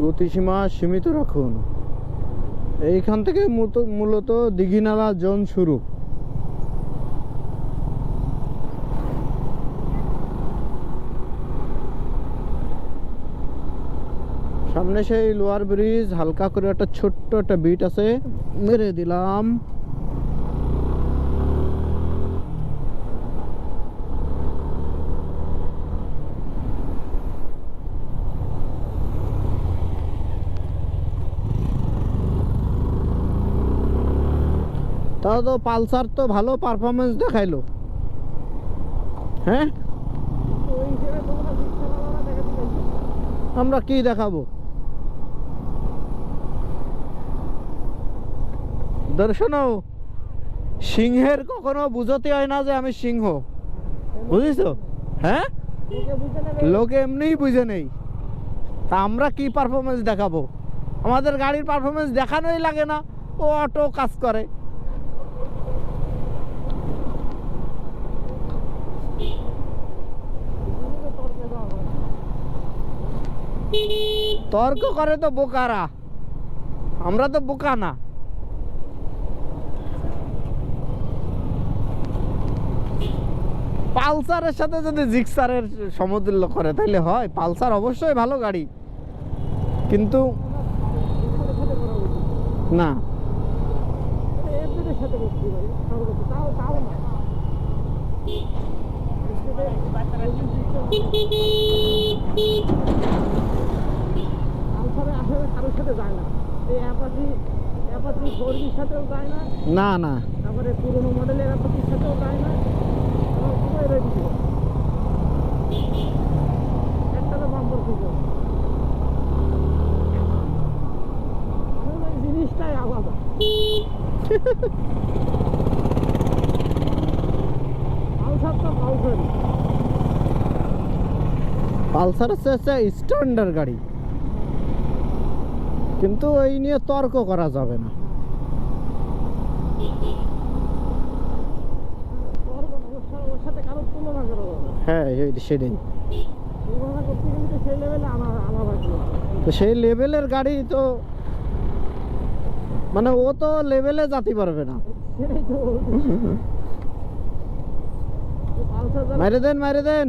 গতিসীমা সীমিত রাখুন। এইখান থেকে মূলত- দিঘিনালা জোন শুরু। সামনে সেই লোয়ার ব্রিজ, হালকা করে একটা ছোট্ট একটা বিট আছে, মেরে দিলাম। তাও তো পালসার তো ভালো পারফরমেন্স দেখাইলো। হ্যাঁ? আমরা কি দেখাবো? দর্শনও সিংহের কখনো বুঝতে হয় না যে আমি সিংহ। বুঝিস হ্যাঁ? লোকে এমনিই বুঝে নেই। তা আমরা কি পারফরমেন্স দেখাবো? আমাদের গাড়ির পারফরমেন্স দেখানোই লাগে না। ও অটো কাজ করে এগুলোকে তর্কে দেওয়া হয়। তর্ক করে তো বোকারা। আমরা তো বোকা না। পালসারের সাথে যদি জিক্সারের সমতুল্য করে তাহলে হয়। পালসার অবশ্যই ভালো গাড়ি। কিন্তু। না। সাথে না না। না না। তারপরে পুরোনো মডেলের অ্যাপাচির সাথেও যায় না। একটা তো বাম্পার ছিল জিনিসটাই আলাদা। পালসার হচ্ছে স্ট্যান্ডার্ড গাড়ি। কিন্তু এই নিয়ে তর্ক করা যাবে না। হ্যাঁ সেটাই। তো সেই লেভেলের গাড়ি তো মানে ও তো লেভেলে যেতে পারবে না। মাইরে দেন মাইরে দেন।